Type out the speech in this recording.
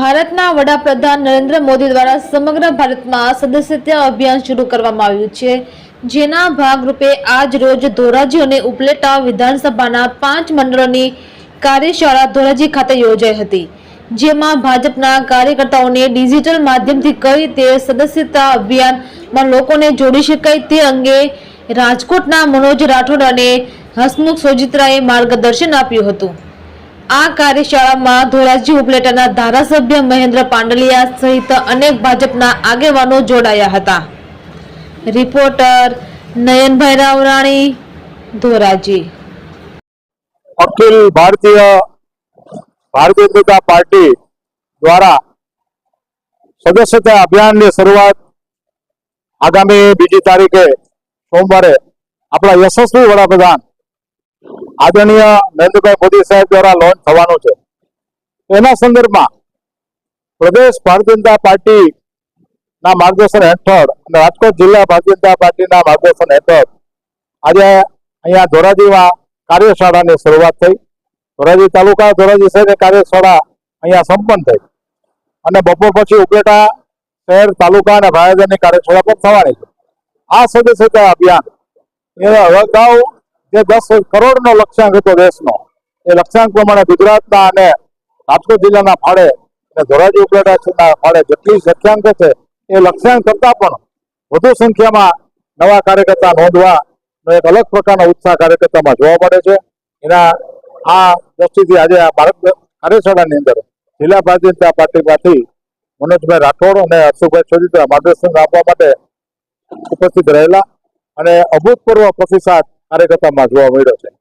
ભારતના વડાપ્રધાન નરેન્દ્ર મોદી દ્વારા સમગ્ર ભારતમાં સદસ્યતા અભિયાન શરૂ કરવામાં આવ્યું છે. જેના ભાગરૂપે આજ રોજ ધોરાજી અને ઉપલેટા વિધાનસભાના પાંચ મંડળોની કાર્યશાળા ધોરાજી ખાતે યોજાઈ હતી. જેમાં ભાજપના કાર્યકર્તાઓને ડિજિટલ માધ્યમથી કઈ રીતે સદસ્યતા અભિયાનમાં લોકોને જોડી શકાય તે અંગે રાજકોટના મનોજ રાઠોડ અને હસમુખ સોજિત્રાએ માર્ગદર્શન આપ્યું હતું. આ કાર્યશાળામાં ધોરાજી ઉપલેટાના ધારાસભ્ય મહેન્દ્ર પાંડલિયા સહિત અનેક ભાજપના આગેવાનો જોડાયા હતા. રિપોર્ટર નયનભાઈ રાવરાણી, ધોરાજી. અખિલ ભારતીય ભારતીય જનતા પાર્ટી દ્વારા સદસ્યતા અભિયાનની શરૂઆત આગામી બીજી તારીખે સોમવારે આપણા યશસ્વી વડાપ્રધાન આદરણીય નરેન્દ્રભાઈ મોદી સાહેબ દ્વારા લોન્ચ થવાનું છે. એના સંદર્ભમાં પ્રદેશ ભારતીય જનતા પાર્ટી ના માર્ગદર્શન હેઠળ અને રાજકોટ જિલ્લા ભારતીય જનતા પાર્ટીના માર્ગદર્શન હેઠળ આજે અહીંયા ધોરાજીમાં કાર્યશાળાની શરૂઆત થઈ. ધોરાજી તાલુકા ધોરાજી શહેરની કાર્યશાળા અહીંયા સંપન્ન થઈ. અને બપોર પછી ઉપલેટા શહેર, તાલુકા અને ભાયાદરની કાર્યશાળા પણ થવાની છે. આ સદસ્યતા અભિયાન એ અગાઉ જે દસ કરોડનો લક્ષ્યાંક હતો દેશનો. એ લક્ષ્યાંક પ્રમાણે ગુજરાતના અને રાજકોટ જિલ્લાના ફાળે અને ધોરાજી ઉપલેટાના ફાળે જેટલી લક્ષ્યાંક છે, એ લક્ષ્યાંક કરતા પણ વધુ સંખ્યામાં નવા કાર્યકર્તા નોંધવાનો એક અલગ પ્રકારનો ઉત્સાહ કાર્યકર્તામાં જોવા મળે છે. એના આ દ્રષ્ટિથી આજે આ ભારત કાર્યશાળાની અંદર જિલ્લા ભારતીય જનતા પાર્ટીમાંથી મનોજભાઈ રાઠોડ અને હર્ષુભાઈ છોડીતા માર્ગદર્શન આપવા માટે ઉપસ્થિત રહેલા અને અભૂતપૂર્વ પ્રતિસાદ કાર્યકર્તામાં જોવા મળ્યો છે